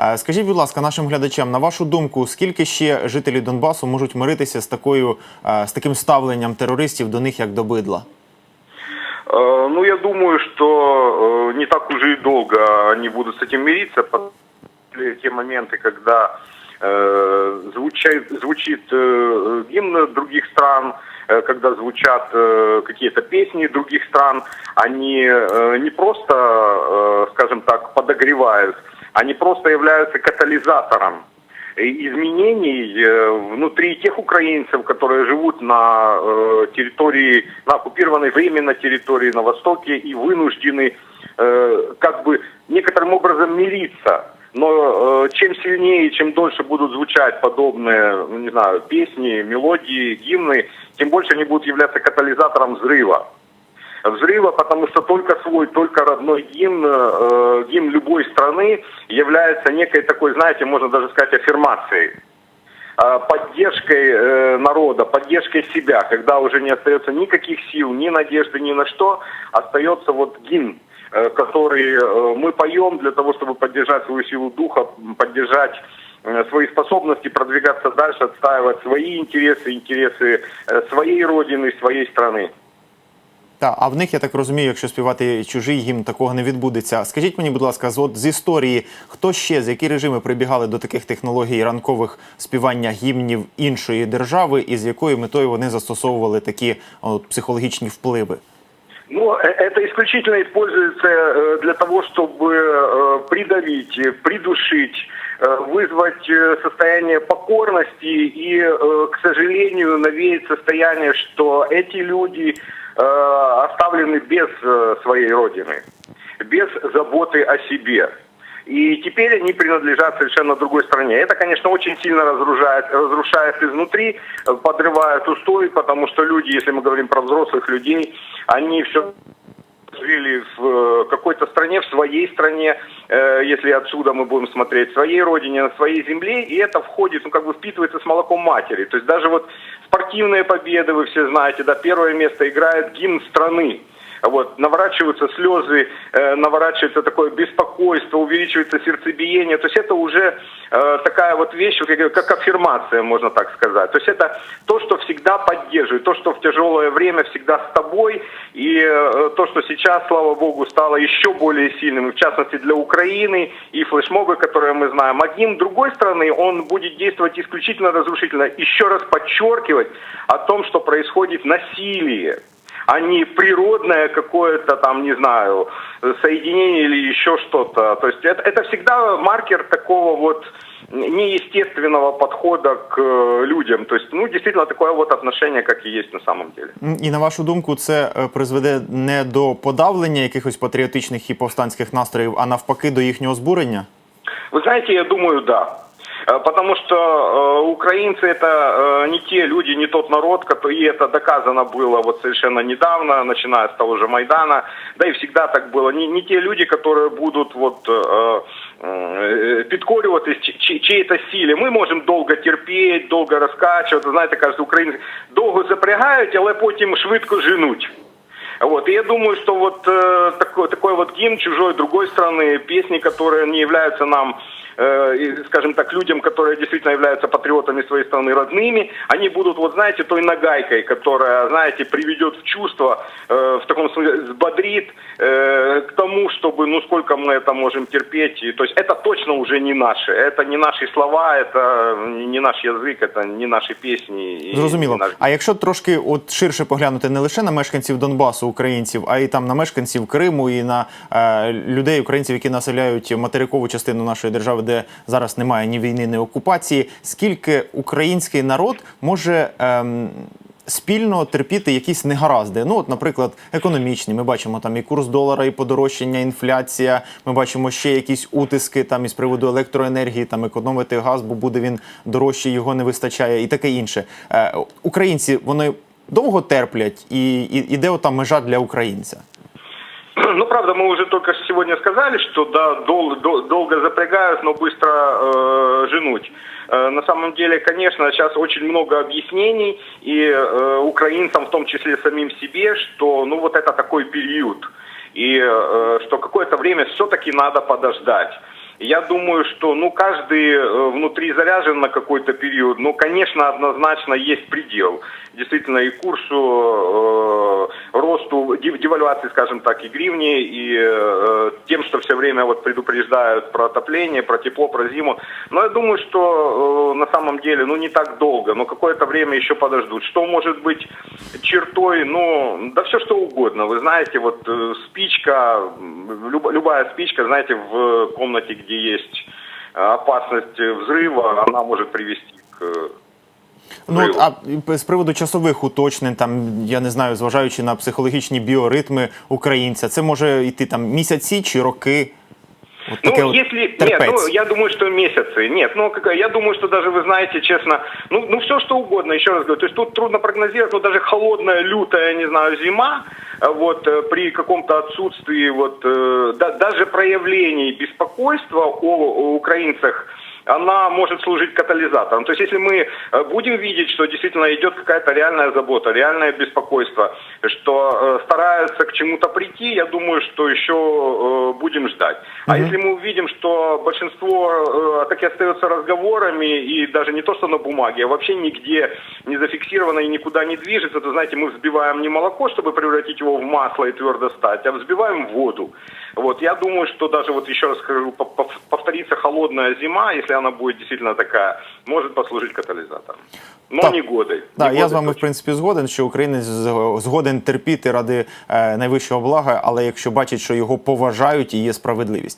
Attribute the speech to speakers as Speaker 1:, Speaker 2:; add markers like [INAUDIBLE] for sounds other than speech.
Speaker 1: Е, Скажіть, будь ласка, нашим глядачам, на вашу думку, скільки ще жителі Донбасу можуть миритися з такою е, з таким ставленням терористів до них як до бидла?
Speaker 2: Э, Ну, я думаю, что э, не так уже и долго они будут с этим мириться. потому что Те моменты, когда э, звучит, звучит э, гимн других стран, э, когда звучат э, какие-то песни других стран, они э, не просто, э, скажем так, подогревают, они просто являются катализатором изменений э, внутри тех украинцев, которые живут на э, территории, на оккупированной временно территории на Востоке и вынуждены э, как бы некоторым образом мириться. Но чем сильнее, чем дольше будут звучать подобные, ну, не знаю, песни, мелодии, гимны, тем больше они будут являться катализатором взрыва взрыва, потому что только свой, только родной гимн, э, гимн любой страны является некой такой, знаете, можно даже сказать, аффирмацией э, поддержкой э, народа, поддержкой себя, когда уже не остается никаких сил, ни надежды, ни на что, остается вот гимн, э, который э, мы поем для того, чтобы поддержать свою силу духа, поддержать свои способности, продвигаться дальше, отстаивать свои интересы, интересы своей родины, своей страны.
Speaker 1: Та, а в них, я так розумію, якщо співати чужий гімн, такого не відбудеться. Скажіть мені, будь ласка, з, от, з історії, хто ще, з які режими прибігали до таких технологій ранкових співання гімнів іншої держави, і з якою метою вони застосовували такі от, психологічні впливи?
Speaker 2: Ну, э, это исключительно используется э, для того, чтобы э, придавить, э, придушить, э, вызвать э, состояние покорности и, э, к сожалению, навеять состояние, что эти люди э, оставлены без э, своей родины, без заботы о себе. И теперь они принадлежат совершенно другой стране. Это, конечно, очень сильно разрушает, разрушает изнутри, э, подрывает устой, потому что люди, если мы говорим про взрослых людей, они все жили в э, какой-то стране, в своей стране, э, если отсюда мы будем смотреть, своей родине, на своей земле, и это входит, ну, как бы впитывается с молоком матери. То есть даже вот спортивные победы, вы все знаете, да, первое место играет гимн страны. Вот, наворачиваются слезы, э, наворачивается такое беспокойство, увеличивается сердцебиение. То есть это уже э, такая вот вещь, как, аффирмация, можно так сказать. То есть это то, что всегда поддерживает, то, что в тяжелое время всегда с тобой, и э, то, что сейчас, слава богу, стало еще более сильным, в частности для Украины и флешмоба, которые мы знаем. А гимн другой страны, он будет действовать исключительно разрушительно. Еще раз подчеркивать о том, что происходит насилие а не природное какое-то там, не знаю, соединение или еще что-то. То есть это, это всегда маркер такого вот неестественного подхода к э, людям. То есть, ну, действительно, такое вот отношение, как и есть на самом деле.
Speaker 1: М, І на вашу думку, це е, призведе не до подавлення якихось патріотичних і повстанських настроїв, а навпаки до їхнього збурення?
Speaker 2: Вы знаете, я думаю, да. Э, Потому что э, украинцы это э, не те люди, не тот народ, который, и это доказано было вот совершенно недавно, начиная с того же Майдана, да и всегда так было. Не, не те люди, которые будут вот э, э, підкорюватись чи- чи- чиїй-то силі. Ми можемо довго терпіти, довго розкачувати. Знаєте, кажуть, українці довго запрягають, але потім швидко женуть. Вот, и я думаю, что вот э, такой, такой вот гимн чужой другой страны, песни, которые не являются нам, э, и, скажем так, людям, которые действительно являются патриотами своей страны родными, они будут, вот знаете, той нагайкой, которая, знаете, приведет в чувство, э, в таком смысле взбодрит э, к тому, чтобы, ну, сколько мы это можем терпеть. И, то есть это точно уже не наши, это не наши слова, это не наш язык, это не наши песни. и
Speaker 1: Зрозуміло.
Speaker 2: не наш
Speaker 1: А якщо трошки от ширше поглянути не лише на мешканців Донбасу, українців, а й там на мешканців Криму і на е, людей, українців, які населяють материкову частину нашої держави, де зараз немає ні війни, ні окупації, скільки український народ може. ем, Спільно терпіти якісь негаразди. Ну, от, наприклад, економічні. Ми бачимо там і курс долара, і подорожчання, інфляція. Ми бачимо ще якісь утиски там із приводу електроенергії, там економити газ, бо буде він дорожче, його не вистачає, і таке інше. Е, українці вони довго терплять, і, і, і де ота межа для українця? [CLEARS THROAT]
Speaker 2: Ну, правда, мы уже только сегодня сказали, что да, дол- дол- долго запрягают, но быстро э, женуть. Э, на самом деле, конечно, сейчас очень много объяснений, и э, украинцам, в том числе самим себе, что ну вот это такой период, и э, что какое-то время все-таки надо подождать. Я думаю, что ну, каждый э, внутри заряжен на какой-то период. Но, конечно, однозначно есть предел. Действительно, и курсу э, росту, дев- девальвации, скажем так, и гривни, и э, тем, что все время вот предупреждают про отопление, про тепло, про зиму. Но я думаю, что э, на самом деле, ну, не так долго, но какое-то время еще подождут. Что может быть чертой, ну, да все что угодно. Вы знаете, вот э, спичка, люб- любая спичка, знаете, в комнате, где есть э, опасность взрыва, она может привести к э,
Speaker 1: Ну от, а з приводу часових уточнень, там я не знаю, зважаючи на психологічні біоритми українця, це може йти там місяці чи роки. От таке
Speaker 2: Ну,
Speaker 1: от
Speaker 2: если... Нет,
Speaker 1: терпець.
Speaker 2: ну, я думаю, что месяцы. Нет, ну, какая- я думаю, что даже, вы знаете, честно, ну, ну, все что угодно, еще раз говорю. То есть тут трудно прогнозировать, но даже холодная, лютая, не знаю, зима, э, вот, э, при каком-то отсутствии, вот, э, да- даже проявлений беспокойства о, о украинцах, она может служить катализатором. То есть если мы э, будем видеть, что действительно идет какая-то реальная забота, реальное беспокойство, что э, стараются к чему-то прийти, я думаю, что еще э, будем ждать. А если мы увидим, что большинство так и остается разговорами, и даже не то, что на бумаге, а вообще нигде не зафиксировано и никуда не движется, то, знаете, мы взбиваем не молоко, чтобы превратить его в масло и твердо стать, а взбиваем воду. Вот, я думаю, что даже, вот еще раз скажу, по- по- повторится холодная зима, если она будет действительно такая, может послужить каталізатором. Ну
Speaker 1: Так.
Speaker 2: не годы.
Speaker 1: Да,
Speaker 2: Не
Speaker 1: я
Speaker 2: годы
Speaker 1: з вами в принципі згоден, що українець згоден терпіти ради е, найвищого блага, але якщо бачить, що його поважають і є справедливість.